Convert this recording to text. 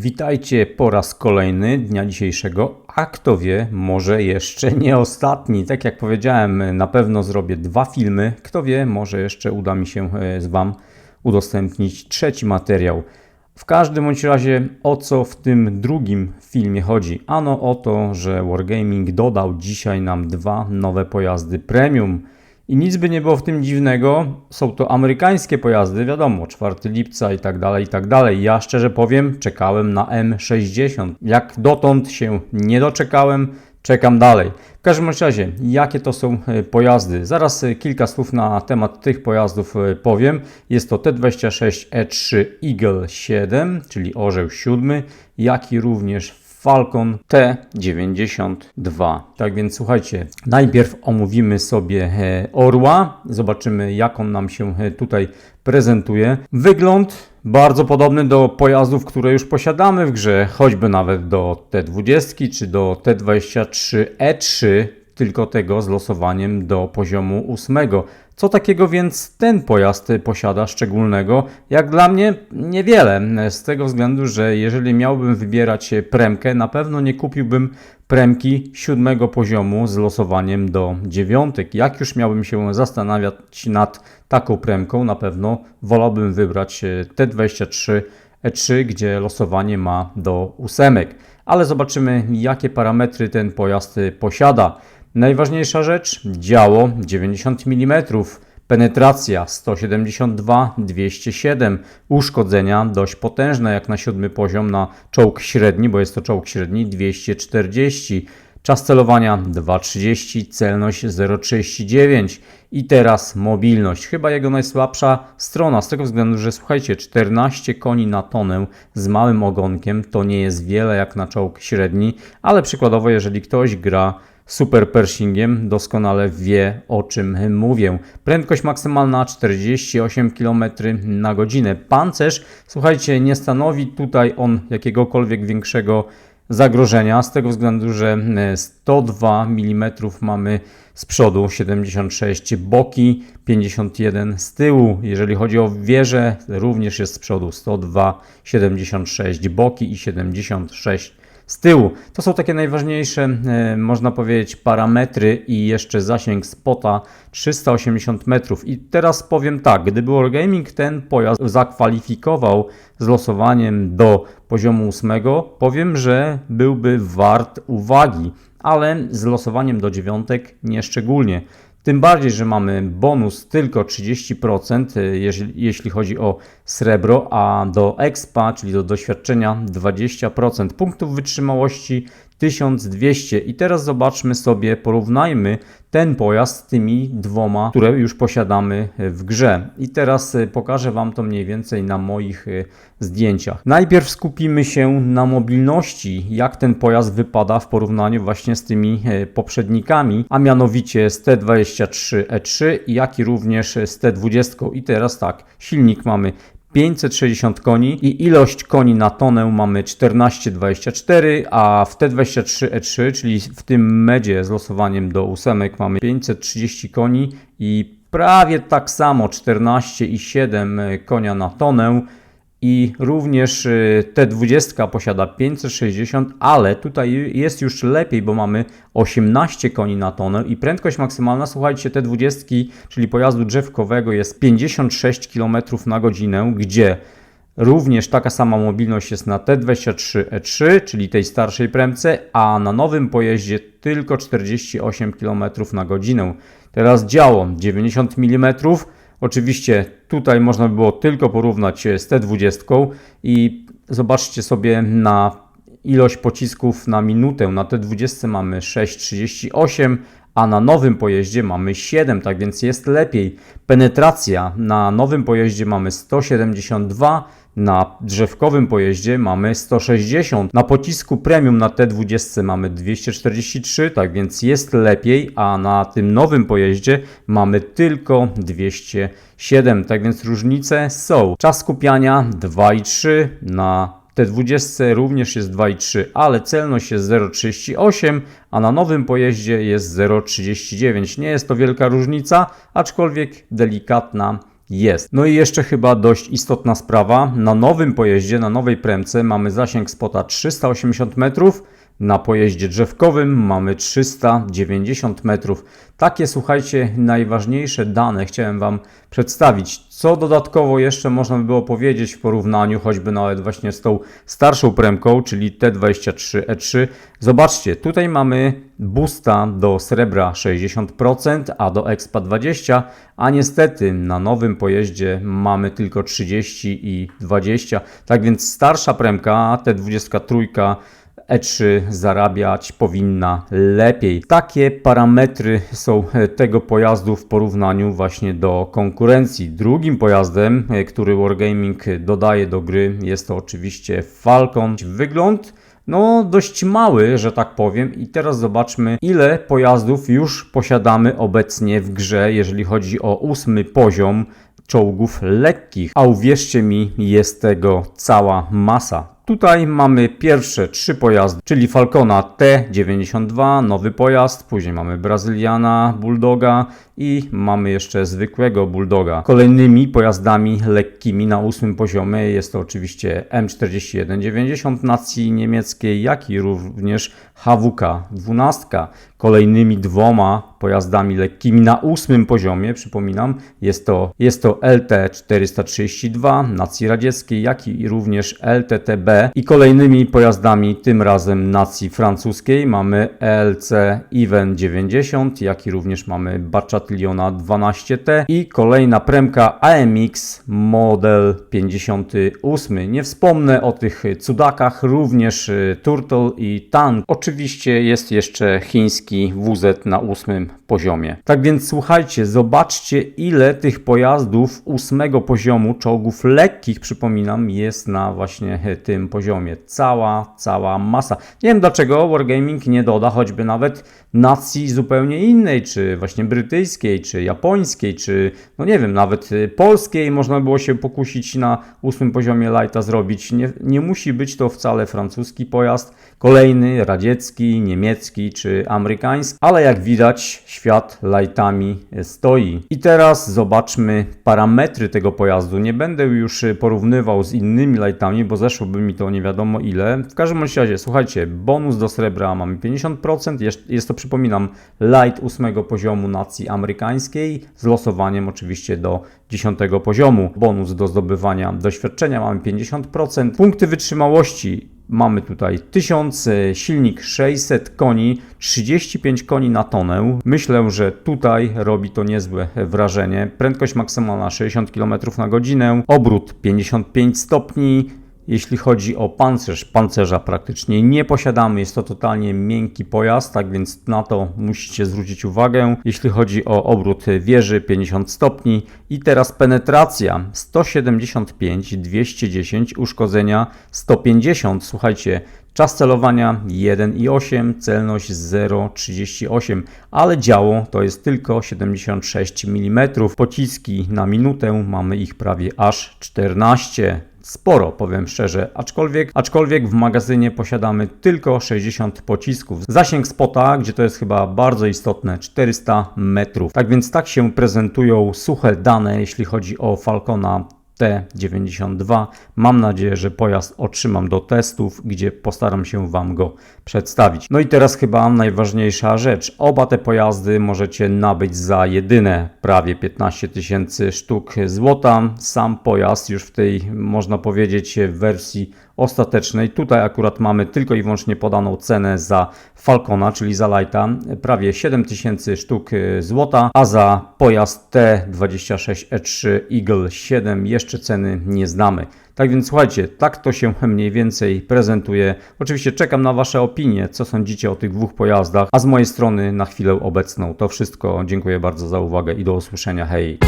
Witajcie po raz kolejny dnia dzisiejszego, a kto wie, może jeszcze nie ostatni. Tak jak powiedziałem, na pewno zrobię dwa filmy. Kto wie, może jeszcze uda mi się e, z Wam udostępnić trzeci materiał. W każdym bądź razie o co w tym drugim filmie chodzi? Ano o to, że Wargaming dodał dzisiaj nam dwa nowe pojazdy premium. I nic by nie było w tym dziwnego. Są to amerykańskie pojazdy, wiadomo, 4 lipca i tak dalej, i tak dalej. Ja szczerze powiem, czekałem na M60. Jak dotąd się nie doczekałem, czekam dalej. W każdym razie, jakie to są e, pojazdy? Zaraz e, kilka słów na temat tych pojazdów e, powiem. Jest to T26 E3 Eagle 7, czyli orzeł 7, jak i również Falcon T92. Tak więc słuchajcie, najpierw omówimy sobie e, Orła, zobaczymy jak on nam się e, tutaj prezentuje. Wygląd bardzo podobny do pojazdów, które już posiadamy w grze, choćby nawet do T20 czy do T23E3, tylko tego z losowaniem do poziomu 8. Co takiego więc ten pojazd posiada szczególnego? Jak dla mnie niewiele, z tego względu, że jeżeli miałbym wybierać premkę, na pewno nie kupiłbym premki siódmego poziomu z losowaniem do dziewiątek. Jak już miałbym się zastanawiać nad taką premką, na pewno wolałbym wybrać T23 E3, gdzie losowanie ma do ósemek. Ale zobaczymy, jakie parametry ten pojazd posiada. Najważniejsza rzecz, działo 90 mm, penetracja 172-207, uszkodzenia dość potężne jak na siódmy poziom na czołg średni, bo jest to czołg średni 240, czas celowania 2,30, celność 0,39 i teraz mobilność, chyba jego najsłabsza strona, z tego względu, że słuchajcie, 14 koni na tonę z małym ogonkiem to nie jest wiele jak na czołg średni, ale przykładowo jeżeli ktoś gra Super Pershingiem doskonale wie o czym mówię. Prędkość maksymalna 48 km na godzinę. Pancerz, słuchajcie, nie stanowi tutaj on jakiegokolwiek większego zagrożenia, z tego względu, że 102 mm mamy z przodu, 76 boki, 51 z tyłu. Jeżeli chodzi o wieżę, również jest z przodu 102, 76 boki i 76 z tyłu. To są takie najważniejsze, e, można powiedzieć, parametry i jeszcze zasięg spota 380 metrów. I teraz powiem tak, gdyby Wargaming ten pojazd zakwalifikował z losowaniem do poziomu 8, powiem, że byłby wart uwagi, ale z losowaniem do dziewiątek nie szczególnie. Tym bardziej, że mamy bonus tylko 30%, e, jeśli, jeśli chodzi o srebro, a do expa, czyli do doświadczenia 20%. Punktów wytrzymałości 1200. I teraz zobaczmy sobie, porównajmy ten pojazd z tymi dwoma, które już posiadamy w grze. I teraz e, pokażę Wam to mniej więcej na moich e, zdjęciach. Najpierw skupimy się na mobilności, jak ten pojazd wypada w porównaniu właśnie z tymi e, poprzednikami, a mianowicie z T23E3, jak i również z T20. I teraz tak, silnik mamy 560 koni i ilość koni na tonę mamy 14,24, a w T23E3, czyli w tym medzie z losowaniem do ósemek mamy 530 koni i prawie tak samo 14,7 konia na tonę i również y, T20 posiada 560, ale tutaj jest już lepiej, bo mamy 18 koni na tonę i prędkość maksymalna, słuchajcie, T20, czyli pojazdu drzewkowego jest 56 km na godzinę, gdzie Również taka sama mobilność jest na T23E3, czyli tej starszej premce, a na nowym pojeździe tylko 48 km na godzinę. Teraz działo 90 mm, Oczywiście tutaj można by było tylko porównać z T20 i zobaczcie sobie na ilość pocisków na minutę. Na T20 mamy 6,38, a na nowym pojeździe mamy 7, tak więc jest lepiej. Penetracja na nowym pojeździe mamy 172, na drzewkowym pojeździe mamy 160, na pocisku premium na T20 mamy 243, tak więc jest lepiej, a na tym nowym pojeździe mamy tylko 207, tak więc różnice są. Czas skupiania 2,3 na T20 również jest 2,3, ale celność jest 0,38, a na nowym pojeździe jest 0,39. Nie jest to wielka różnica, aczkolwiek delikatna jest. No i jeszcze chyba dość istotna sprawa. Na nowym pojeździe, na nowej premce mamy zasięg spota 380 metrów, na pojeździe drzewkowym mamy 390 metrów. Takie, słuchajcie, najważniejsze dane chciałem Wam przedstawić. Co dodatkowo jeszcze można by było powiedzieć w porównaniu choćby nawet właśnie z tą starszą premką, czyli T23E3. Zobaczcie, tutaj mamy boosta do srebra 60%, a do Expa 20%, a niestety na nowym pojeździe mamy tylko 30 i 20. Tak więc starsza premka, T23 E3 zarabiać powinna lepiej. Takie parametry są e, tego pojazdu w porównaniu właśnie do konkurencji. Drugim pojazdem, e, który Wargaming dodaje do gry jest to oczywiście Falcon. Wygląd no dość mały, że tak powiem. I teraz zobaczmy, ile pojazdów już posiadamy obecnie w grze, jeżeli chodzi o ósmy poziom czołgów lekkich. A uwierzcie mi, jest tego cała masa. Tutaj mamy pierwsze trzy pojazdy, czyli Falcona T92, nowy pojazd, później mamy Brazyliana, Bulldoga i mamy jeszcze zwykłego Bulldoga. Kolejnymi pojazdami lekkimi na ósmym poziomie jest to oczywiście M4190 nacji niemieckiej, jak i również HWK 12. Kolejnymi dwoma pojazdami lekkimi na ósmym poziomie, przypominam, jest to, jest to LT432 nacji radzieckiej, jak i również LTTB i kolejnymi pojazdami tym razem nacji francuskiej mamy LC Even 90, jak i również mamy Bachatliona 12T i kolejna premka AMX model 58. Nie wspomnę o tych cudakach, również y, Turtle i Tank. Oczywiście jest jeszcze chiński WZ na ósmym poziomie. Tak więc słuchajcie, zobaczcie ile tych pojazdów ósmego poziomu czołgów lekkich, przypominam, jest na właśnie tym poziomie. Cała, cała masa. Nie wiem dlaczego Wargaming nie doda choćby nawet nacji zupełnie innej, czy właśnie brytyjskiej, czy japońskiej, czy no nie wiem, nawet polskiej można było się pokusić na ósmym poziomie lighta zrobić. Nie, nie musi być to wcale francuski pojazd, kolejny radziecki, niemiecki czy amerykański, ale jak widać świat lightami stoi. I teraz zobaczmy parametry tego pojazdu. Nie będę już porównywał z innymi lightami, bo zeszłoby mi to nie wiadomo ile. W każdym razie, słuchajcie, bonus do srebra mamy 50%, jest, to przypominam light 8 poziomu nacji amerykańskiej z losowaniem oczywiście do 10 poziomu. Bonus do zdobywania doświadczenia mamy 50%. Punkty wytrzymałości Mamy tutaj 1000, silnik 600 koni, 35 koni na tonę. Myślę, że tutaj robi to niezłe wrażenie. Prędkość maksymalna 60 km na godzinę, obrót 55 stopni, jeśli chodzi o pancerz, pancerza praktycznie nie posiadamy, jest to totalnie miękki pojazd, tak więc na to musicie zwrócić uwagę. Jeśli chodzi o obrót wieży 50 stopni i teraz penetracja 175, 210, uszkodzenia 150. Słuchajcie, Czas celowania 1,8, celność 0,38, ale działo to jest tylko 76 mm. Pociski na minutę mamy ich prawie aż 14 sporo, powiem szczerze, aczkolwiek, aczkolwiek w magazynie posiadamy tylko 60 pocisków. Zasięg spota, gdzie to jest chyba bardzo istotne, 400 metrów. Tak więc tak się prezentują suche dane, jeśli chodzi o Falcona T92. Mam nadzieję, że pojazd otrzymam do testów, gdzie postaram się Wam go przedstawić. No i teraz chyba najważniejsza rzecz. Oba te pojazdy możecie nabyć za jedyne prawie 15 tysięcy sztuk złota. Sam pojazd już w tej, można powiedzieć, wersji ostatecznej. Tutaj akurat mamy tylko i wyłącznie podaną cenę za Falcona, czyli za Lighta, prawie 7000 sztuk y, złota, a za pojazd T26E3 Eagle 7 jeszcze ceny nie znamy. Tak więc słuchajcie, tak to się mniej więcej prezentuje. Oczywiście czekam na Wasze opinie, co sądzicie o tych dwóch pojazdach, a z mojej strony na chwilę obecną to wszystko. Dziękuję bardzo za uwagę i do usłyszenia. Hej!